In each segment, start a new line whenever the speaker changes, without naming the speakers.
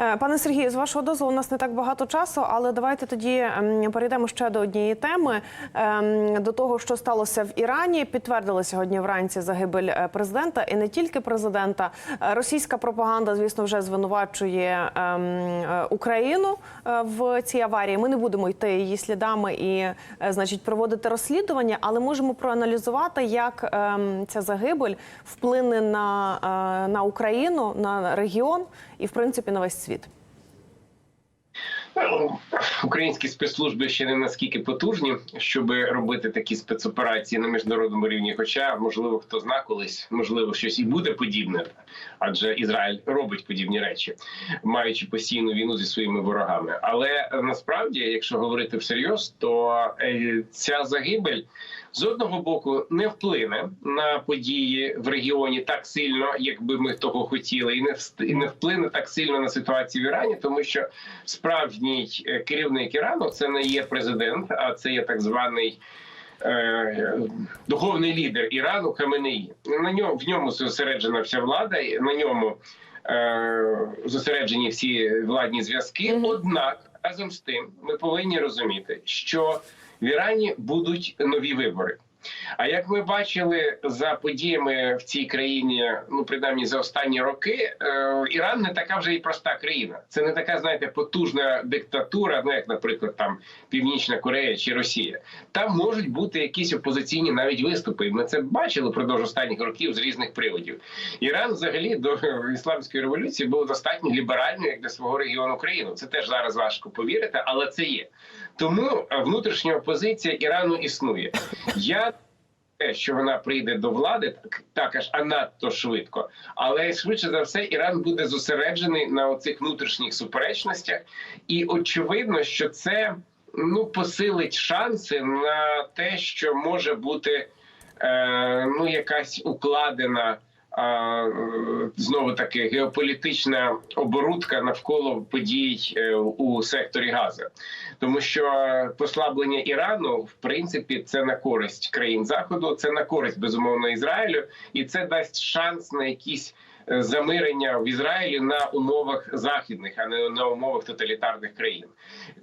Е, Пане Сергію, з вашого дозволу, у нас не так багато часу, але давайте тоді ем, перейдемо ще до однієї теми. ем, До того, що сталося в Ірані. Підтвердили сьогодні вранці загибель е, президента і не тільки президента. Е, Російська пропаганда, звісно, вже звинувачує ем, Україну в цій аварії. Ми не будемо йти її слідами і, значить, проводити розслідування, але можемо проаналізувати, як ця загибель вплине на, на Україну, на регіон і, в принципі, на весь світ.
Ну, Українські спецслужби ще не наскільки потужні, щоб робити такі спецоперації на міжнародному рівні. Хоча, можливо, хто зна колись, можливо, щось і буде подібне, адже Ізраїль робить подібні речі, маючи постійну війну зі своїми ворогами. Але е, насправді, якщо говорити всерйоз, то е, ця загибель. З одного боку не вплине на події в регіоні так сильно, як би ми того хотіли, і не і не вплине так сильно на ситуацію в Ірані, тому що справжній е, керівник Ірану це не є президент, а це є так званий. е, Духовний лідер Ірану Хаменеї. На ньому в ньому зосереджена вся влада, і на ньому е, зосереджені всі владні зв'язки. Однак разом з тим ми повинні розуміти, що в Ірані будуть нові вибори. А як ми бачили за подіями в цій країні, ну принаймні за останні роки, е, Іран не така вже і проста країна. Це не така, знаєте, потужна диктатура, ну як, наприклад, там Північна Корея чи Росія. Там можуть бути якісь опозиційні навіть виступи. І Ми це бачили впродовж останніх років з різних приводів. Іран, взагалі, до ісламської революції був достатньо ліберальним як для свого регіону країну. Це теж зараз важко повірити, але це є. Тому внутрішня опозиція Ірану існує. Я те, що вона прийде до влади, так також а надто швидко. Але швидше за все, Іран буде зосереджений на оцих внутрішніх суперечностях, і очевидно, що це ну посилить шанси на те, що може бути е, ну якась укладена. Е, Знову таки геополітична оборудка навколо подій е, у секторі Газа, тому що послаблення Ірану в принципі це на користь країн заходу, це на користь безумовно Ізраїлю, і це дасть шанс на якісь замирення в Ізраїлі на умовах західних, а не на умовах тоталітарних країн.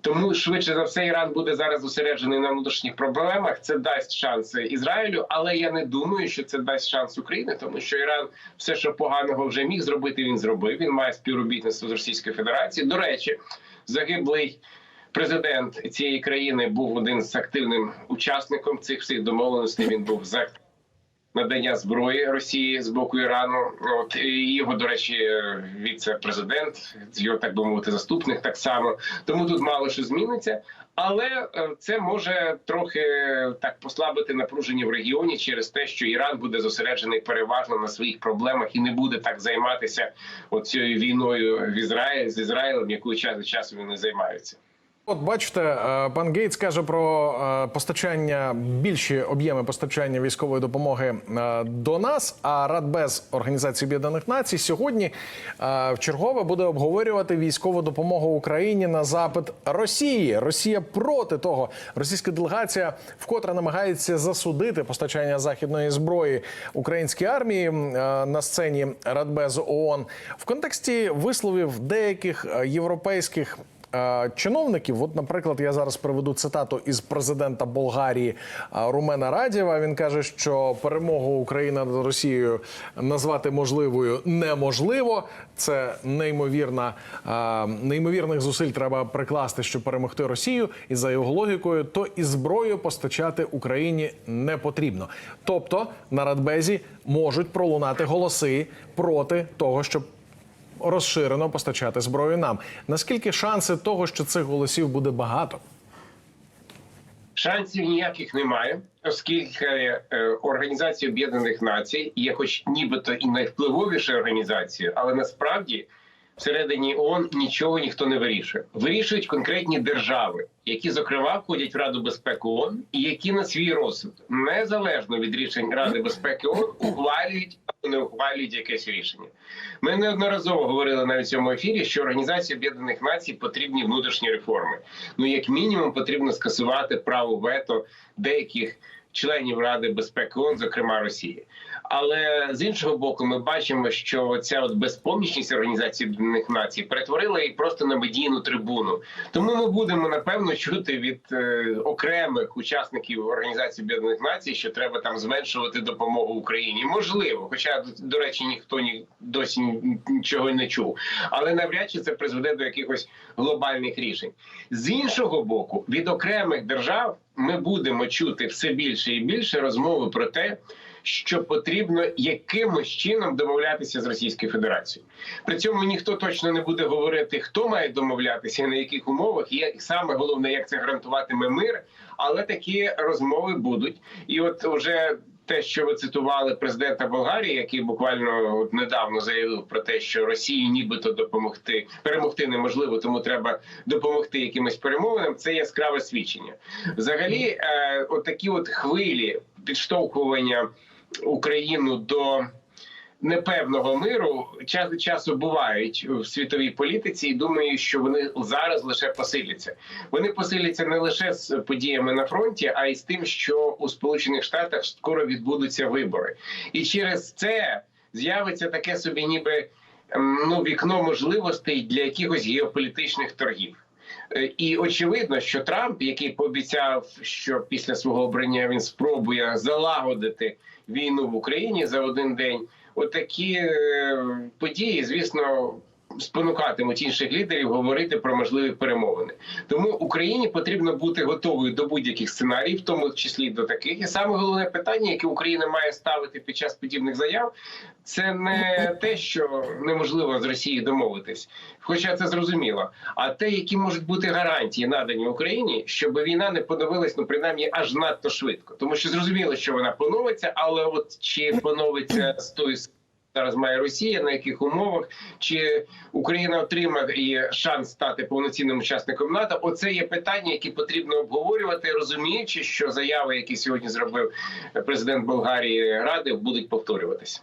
Тому швидше за все Іран буде зараз зосереджений на внутрішніх проблемах. Це дасть шанс Ізраїлю, але я не думаю, що це дасть шанс Україні, тому що Іран все, що поганого вже міг зробити, він зробив. Він має співробітництво з Російською Федерацією. До речі, загиблий. Президент цієї країни був один з активним учасником цих всіх домовленостей. Він був за надання зброї Росії з боку Ірану. От і його, до речі, віце-президент, його так би мовити, заступник так само. Тому тут мало що зміниться. Але е, це може трохи так послабити напруження в регіоні через те, що Іран буде зосереджений переважно на своїх проблемах і не буде так займатися оцією війною в Ізраїлі з Ізраїлем, якою час від часу вони займаються.
От бачите, е, пан Гейтс каже про е, постачання більші об'єми постачання військової допомоги е, до нас. А Радбез Організації Об'єднаних Націй сьогодні е, вчергове буде обговорювати військову допомогу Україні на запит Росії. Росія проти того. Російська делегація вкотре намагається засудити постачання західної зброї українській армії на сцені Радбезу ООН в контексті висловів деяких європейських. Чиновників, от, наприклад, я зараз приведу цитату із президента Болгарії Румена Радєва. Він каже, що перемогу України над Росією назвати можливою неможливо. Це неймовірна неймовірних зусиль треба прикласти, щоб перемогти Росію. І за його логікою, то і зброю постачати Україні не потрібно. Тобто на Радбезі можуть пролунати голоси проти того, щоб розширено постачати зброю нам. Наскільки шанси того, що цих голосів буде багато?
Шансів ніяких немає, оскільки е, Організація Об'єднаних Націй є, хоч нібито і найвпливовіша організація, але насправді всередині ООН нічого ніхто не вирішує. Вирішують конкретні держави, які зокрема входять в Раду безпеки ООН і які на свій розсуд незалежно від рішень Ради безпеки ООН ухвалюють або не ухвалюють якесь рішення. Ми неодноразово говорили навіть в цьому ефірі, що Організації Об'єднаних Націй потрібні внутрішні реформи. Ну як мінімум потрібно скасувати право вето деяких членів Ради безпеки ООН, зокрема Росії. Але з іншого боку, ми бачимо, що ця от безпомічність організації Об'єднаних Націй перетворила її просто на медійну трибуну. Тому ми будемо напевно чути від е, окремих учасників організації Об'єднаних Націй, що треба там зменшувати допомогу Україні. Можливо, хоча до речі, ніхто ні досі ні- нічого не чув. Але навряд чи це призведе до якихось глобальних рішень. З іншого боку, від окремих держав ми будемо чути все більше і більше розмови про те, що потрібно якимось чином домовлятися з Російською Федерацією. При цьому ніхто точно не буде говорити, хто має домовлятися і на яких умовах. І саме головне, як це гарантуватиме мир. Але такі розмови будуть. І от уже те, що ви цитували президента Болгарії, який буквально недавно заявив про те, що Росії нібито допомогти перемогти неможливо, тому треба допомогти якимось перемовинам. Це яскраве свідчення. Взагалі, е, от такі от хвилі підштовхування Україну до непевного миру час від часу бувають в світовій політиці, і думаю, що вони зараз лише посиляться. Вони посиляться не лише з подіями на фронті, а й з тим, що у Сполучених Штатах скоро відбудуться вибори, і через це з'явиться таке собі, ніби ну вікно можливостей для якихось геополітичних торгів. Е, І очевидно, що Трамп, який пообіцяв, що після свого обрання він спробує залагодити війну в Україні за один день, отакі е, події, звісно. Спонукатимуть інших лідерів говорити про можливі перемовини. Тому Україні потрібно бути готовою до будь-яких сценаріїв, в тому числі до таких. І саме головне питання, яке Україна має ставити під час подібних заяв, це не те, що неможливо з Росією домовитись, хоча це зрозуміло, а те, які можуть бути гарантії надані Україні, щоб війна не поновилась, ну принаймні аж надто швидко, тому що зрозуміло, що вона поновиться, але от чи поновиться з тої с- зараз має Росія, на яких умовах, чи Україна отримає шанс стати повноцінним учасником НАТО? Оце є питання, які потрібно обговорювати, розуміючи, що заяви, які сьогодні зробив президент Болгарії Ради, будуть повторюватися.